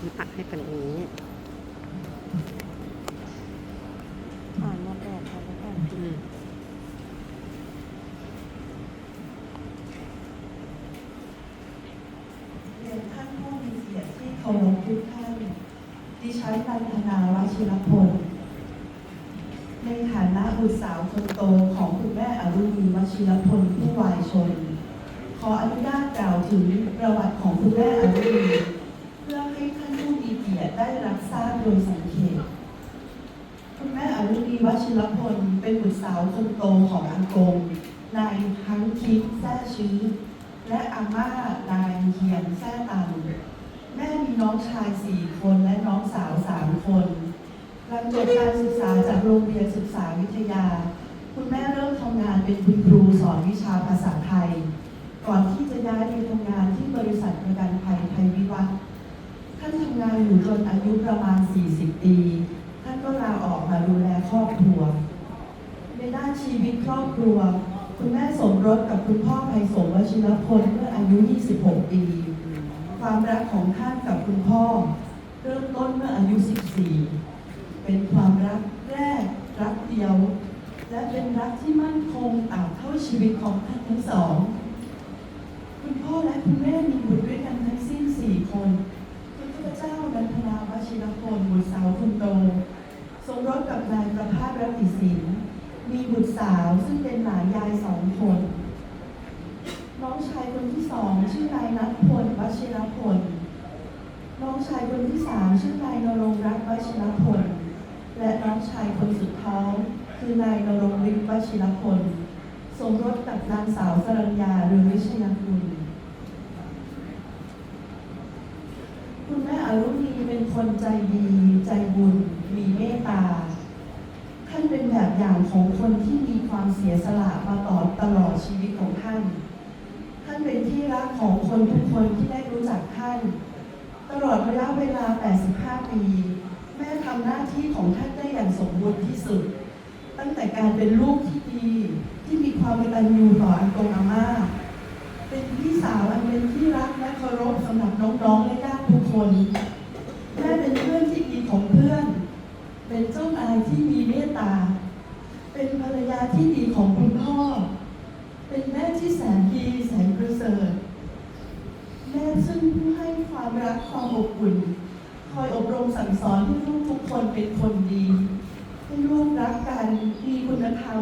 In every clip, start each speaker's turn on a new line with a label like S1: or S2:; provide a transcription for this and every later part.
S1: มีผักให้เป็นอย่างนี้
S2: อ่านมาแบบค่ะแล้วกัน
S1: อืม
S3: เรียนท่านผู้มีเกียรติที่เคารพทุกท่าน ดิฉันนันทนาวชิรพล ในฐานะบุตรสาวคนโตของคุณแม่อรุณีวชิรพลผู้วายชน ขออนุญาตกล่าวถึงประวัติของคุณแม่อรุณี ผู้มีเกียรติได้รับทราบโดยสังเขปคุณแม่อรุณีวชิรพลเป็นบุตรสาวคนโตของอากง นายทั้งคิดแท้ชื้อ และอาม่านายเฮียนแท้ตันแม่มีน้องชายสี่คนและน้องสาวสามคนหลังจบการศึกษาจากโรงเรียนศึกษาวิทยา คุณแม่เริ่มทำงานเป็นคุณครูสอนวิชาภาษาไทย ก่อนที่จะย้ายไปทำงานที่บริษัทประกันภัยไทยวิวัฒน์ำงานอยู่จนอายุประมาณ 40 ปี ท่านก็ลาออกมาดูแลครอบครัว ในด้านชีวิตครอบครัว คุณแม่สมรสกับคุณพ่อไพศาลวชิรพลเมื่ออายุ 26 ปี ความรักของท่านกับคุณพ่อ เริ่มต้นเมื่ออายุ 14 เป็นความรักแรกรักเดียว และเป็นรักที่มั่นคงตราบเท่าชีวิตของท่านทั้งสอง คุณพ่อและคุณแม่มีบุตรด้วยกันทั้งสิ้น 4 คนคือข้าพเจ้านันทนาว ชิรพลบุตรสาวคนโต สมรสกับนายประภาสรัตติสินมีบุตรสาวซึ่งเป็นหลานยายสองคน น้องชายคนที่สองชื่อนายนัทพลวชิรพล น้องชายคนที่สามชื่อนายนรงรัตน์วชิรพล และน้องชายคนสุดท้องคือนายนรงฤทธิ์วชิรพล สมรสกับนางสาวสรัญญาหรือวิชยาคุณคุณแม่อารุณี เป็นคนใจดีใจบุญ มีเมตตา ท่านเป็นแบบอย่างของคนที่มีความเสียสละมาต่อตลอดชีวิตของท่าน ท่านเป็นที่รักของคนทุกคนที่ได้รู้จักท่าน ตลอดระยะเวลา 85 ปี แม่ทำหน้าที่ของท่านได้อย่างสมบูรณ์ที่สุด ตั้งแต่การเป็นลูกที่ดีที่มีความกตัญญูต่ออากงอาม่าเป็นพี่สาวอันเป็นที่รักและเคารพสำหรับน้องๆและญาติทุกคน แม่เป็นเพื่อนที่ดีของเพื่อน เป็นเจ้านายที่มีเมตตา เป็นภรรยา ที่ดีของคุณพ่อ เป็นแม่ที่แสนดีแสนประเสริฐแม่ซึ่งผู้ให้ความรักความอบอุ่น คอยอบรมสั่งสอนให้ลูกทุกคนเป็นคนดีให้ลูกรักกันมีคุณธรรม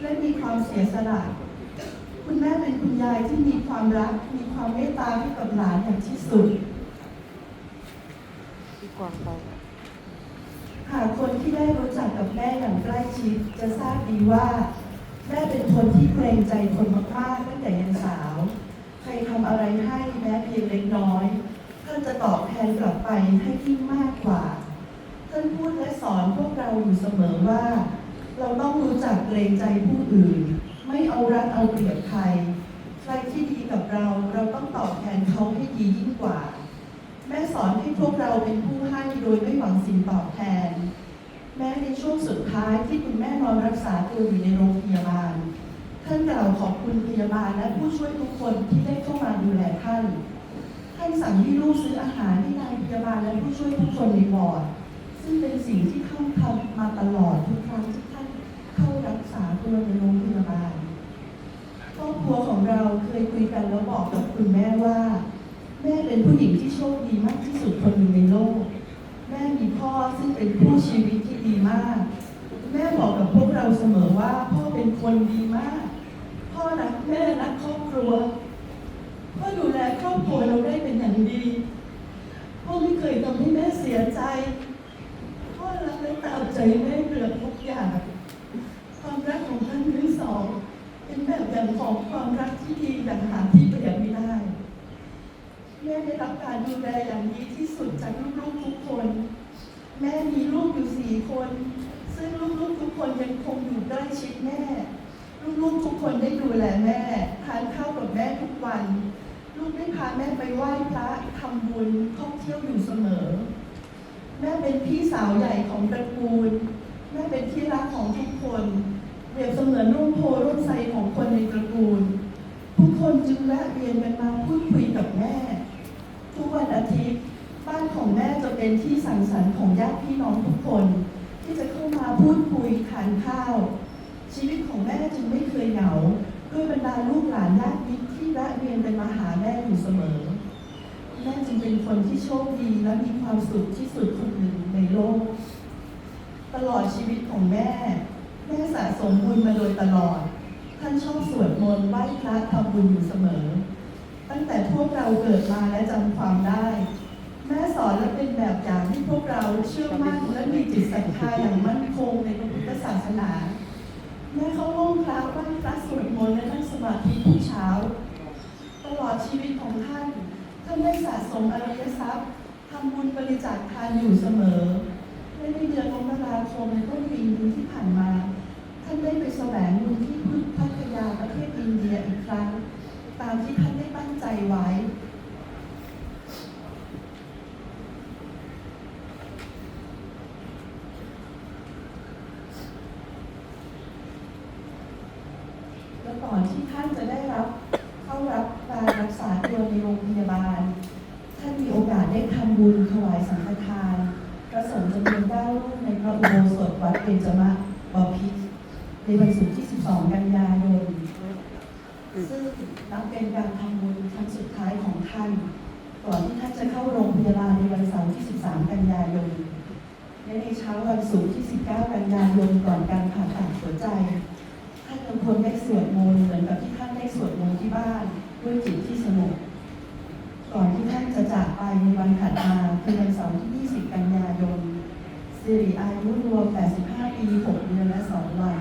S3: และมีความเสียสละคุณแม่เป็นคุณยายที่มีความรัก มีความเมตตาให้กับหลานอย่างที่สุด
S2: ดีกว่าไป
S3: หากคนที่ได้รู้จักกับแม่อย่างใกล้ชิด จะทราบดีว่า แม่เป็นคนที่เกรงใจคนมากๆตั้งแต่ยังสาว ใครทำอะไรให้แม้เพียงเล็กน้อยท่านจะตอบแทนกลับไปให้ยิ่งมากกว่าท่านพูดและสอนพวกเราอยู่เสมอว่า เราต้องรู้จักเกรงใจผู้อื่น ไม่เอารัดเอาเปรียบใคร ใครที่ดีกับเราเราต้องตอบแทนเขาให้ดียิ่งกว่า แม่สอนให้พวกเราเป็นผู้ให้โดยไม่หวังสิ่งตอบแทน แม้ในช่วงสุดท้ายที่คุณแม่นอนรักษาตัวอยู่ในโรงพยาบาล ท่านกล่าวขอบคุณพยาบาลและผู้ช่วยทุกคนที่ได้เข้ามาดูแลท่าน ท่านสั่งให้ลูกซื้ออาหารให้นายพยาบาลและผู้ช่วยทุกคนในวอร์ดซึ่งเป็นสิ่งที่ท่านทำมาตลอดทุกครั้งที่ท่านเข้ารักษาตัวในโรงพยาบาลครอบครัวของเราเคยคุยกันแล้วบอกกับคุณแม่ว่า เป็นผู้หญิงที่โชคดีมากที่สุดคนหนึ่งในโลก แม่มีพ่อซึ่งเป็นผู้ชีวิตที่ดีมาก แม่บอกกับพวกเราเสมอว่าพ่อเป็นคนดีมาก พ่อรักแม่รักครอบครัว พ่อดูแลครอบครัวเราได้เป็นอย่างดี พ่อไม่เคยทำให้แม่เสียใจ พ่อรักและตามใจแม่เกือบทุกอย่าง ความรักของท่านทั้งสอง เป็นแบบอย่างของความรักที่ดีอย่างหาที่เปรียบไม่ได้ แม่ได้รับการดูแลอย่างดีที่สุดจากลูกๆทุกคน แม่มีลูกอยู่สี่ คน ซึ่งลูกๆทุกคนยังคงอยู่ใกล้ชิดแม่ ลูกๆทุกคนได้ดูแลแม่ ทานข้าวกับแม่ทุกวัน ลูกได้พาแม่ไปไหว้พระทำบุญท่องเที่ยวอยู่เสมอ แม่เป็นพี่สาวใหญ่ของตระกูล แม่เป็นที่รักของทุกคนเปรียบเสมือนร่มโพร่มไทรของคนในตระกูล ทุกคนจึงแวะเวียนกันมาพูดคุยกับแม่ ทุกวันอาทิตย์บ้านของแม่จะเป็นที่สังสรรค์ของญาติพี่น้องทุกคน ที่จะเข้ามาพูดคุยทานข้าว ชีวิตของแม่จึงไม่เคยเหงาด้วยบรรดาลูกหลานญาติมิตรที่แวะเวียนไปมาหาแม่อยู่เสมอ แม่จึงเป็นคนที่โชคดีและมีความสุขที่สุดคนหนึ่งในโลก ตลอดชีวิตของแม่ แม่สะสมบุญมาโดยตลอด ท่านชอบสวดมนต์ไหว้พระทำบุญอยู่เสมอ ตั้งแต่พวกเราเกิดมาและจำความได้ อนและเป็นแบบอย่างที่พวกเราเชื่อมั่นและมีจิตศรัทธาอย่างมั่นคงในพระพุทธศาสนาแม่เข้าห้องพระไหว้พระสวดมนต์และนั่งสมาธิทุกเช้า ตลอดชีวิตของท่านท่านได้สะสมอริยทรัพย์ทำบุญบริจาคทานอยู่เสมอและในเดือนมกราคมในต้นปีนี้ที่ผ่านมา ท่านได้ไปแสวงบุญที่พุทธพัทยาประเทศอินเดียอีกครั้ง ตามที่ท่านได้ตั้งใจไว้ และก่อนที่ท่านจะได้รับเข้ารับการรักษาตัวในโรงพยาบาล ท่านมีโอกาสได้ทำบุญถวายสังฆทานพระสงฆ์จำนวนเก้ารูปในพระอุโบสถวัดเบญจมบพิตรในวันศุกร์ที่ 12 กันยายน ซึ่งนับเป็นการทำบุญครั้งสุดท้ายของท่าน ก่อนที่ท่านจะเข้าโรงพยาบาลในวันเสาร์ที่ 13 กันยายน และในเช้าวันศุกร์ที่ 19 กันยายนก่อนการผ่าตัดหัวใจ ท่านยังคงได้สวด บ้านด้วยจิตที่สงบก่อนที่ท่านจะจากไปในวันถัดมาคือวันเสาร์ที่ 20 กันยายนสิริอายุรวม 85 ปี 6 เดือนและ 2 วัน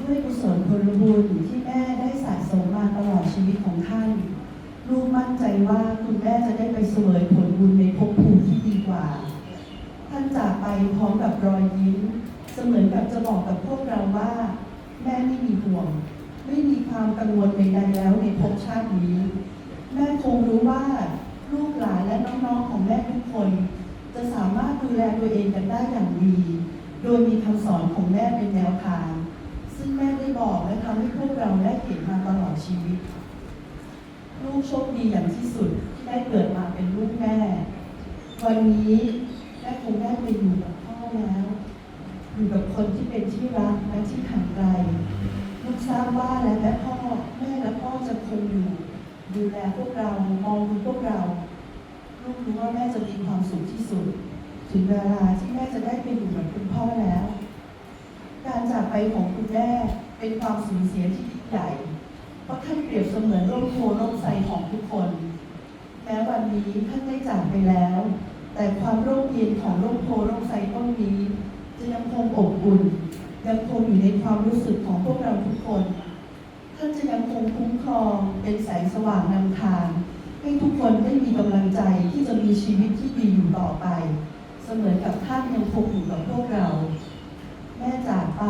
S3: ด้วยกุศลผลบุญที่แม่ได้สะสมมาตลอดชีวิตของท่าน ลูกมั่นใจว่าคุณแม่จะได้ไปเสวยผลบุญในภพภู ท่านจากไปพร้อมกับรอยยิ้ม เสมือนกับจะบอกกับพวกเราว่า แม่ไม่มีห่วง ไม่มีความกังวลใดๆแล้วในภพชาตินี้ แม่คงรู้ว่าลูกหลานและน้องๆของแม่ทุกคน จะสามารถดูแลตัวเองกันได้อย่างดี โดยมีคำสอนของแม่เป็นแนวทาง ซึ่งแม่ได้บอกและทำให้พวกเราได้เห็นมาตลอดชีวิต ลูกโชคดีอย่างที่สุดที่ได้เกิดมาเป็นลูกแม่ วันนี้แม่คงได้ไปอยู่กับพ่อแล้ว อยู่กับคนที่เป็นที่รักและที่ห่างไกลลูกทราบว่าและแม่พ่อแม่และพ่อจะคงอยู่ ดูแลพวกเรามองดูพวกเราลูกรู้ว่าแม่จะมีความสุขที่สุด ถึงเวลาที่แม่จะได้ไปอยู่กับคุณพ่อแล้ว การจากไปของคุณแม่เป็นความสูญเสียที่ยิ่งใหญ่ เพราะท่านเปรียบเสมือนร่มโพร่มไทรของทุกคนแม้วันนี้ท่านได้จากไปแล้ว แต่ความร่มเย็นของร่มโพร่มไทรต้นนี้ จะยังคงอบอุ่นยังคงอยู่ในความรู้สึกของพวกเราทุกคน ท่านจะยังคงคุ้มครองเป็นแสงสว่างนำทางให้ทุกคนได้มีกำลังใจที่จะมีชีวิตที่ดีอยู่ต่อไป เสมือนกับท่านยังคงอยู่กับพวกเรา แม่จากไป